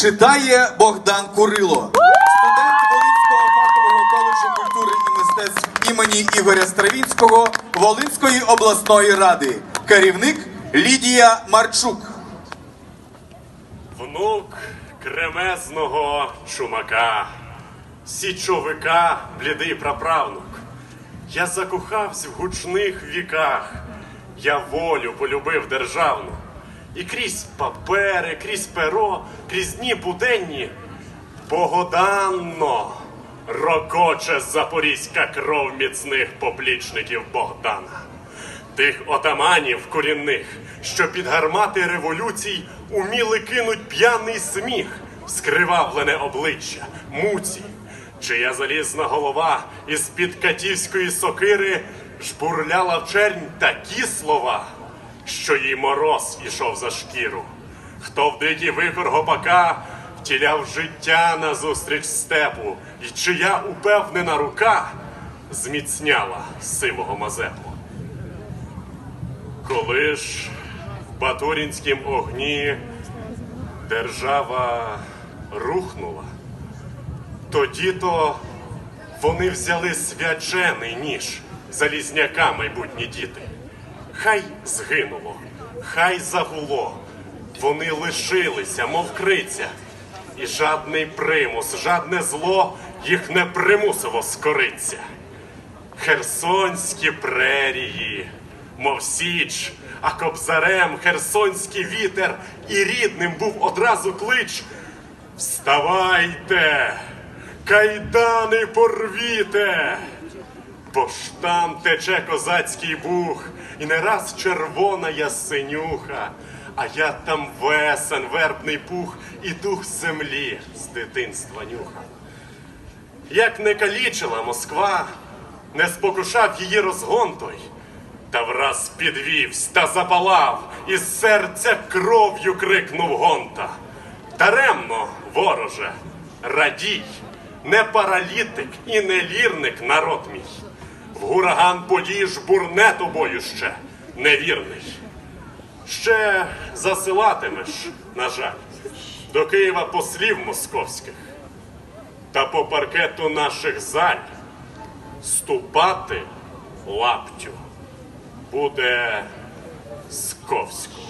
Читає Богдан Курило, студент Волинського фахового коледжу культури і мистецтв імені Ігоря Стравінського Волинської обласної ради. Керівник Лідія Марчук. Внук кремезного чумака, січовика, блідий праправнук. Я закохався в гучних віках, я волю полюбив державну. І крізь папери, крізь перо, крізь дні буденні, богоданно рокоче запорізька кров міцних поплічників Богдана тих отаманів корінних, що під гармати революцій уміли кинуть п'яний сміх, скривавлене обличчя, муці, чия залізна голова із під катівської сокири жбурляла в чернь такі слова, що їй мороз ішов за шкіру. Хто в дикий вихор гопака втіляв життя назустріч степу, і чия упевнена рука зміцняла сивого мазепу. Коли ж в Батурінськім огні держава рухнула, тоді то вони взяли свячений ніж залізняка майбутні діти. Хай згинуло, хай загуло, вони лишилися, мов криця, і жадний примус, жадне зло їх не примусило скориться. Херсонські прерії, мов січ, а кобзарем херсонський вітер, і рідним був одразу клич. Вставайте, кайдани порвіте, бо ж там тече козацький бух, і не раз червона я синюха, а я там весен, вербний пух і дух землі з дитинства нюха. Як не калічила Москва, не спокушав її розгон той, та враз підвівсь та запалав, і з серця кров'ю крикнув гонта. Даремно, вороже, радій, не паралітик і не лірник народ мій. В гураган подій жбурне тобою ще невірний. Ще засилатимеш, на жаль, до Києва послів московських та по паркету наших заль ступати лаптю буде сковсько.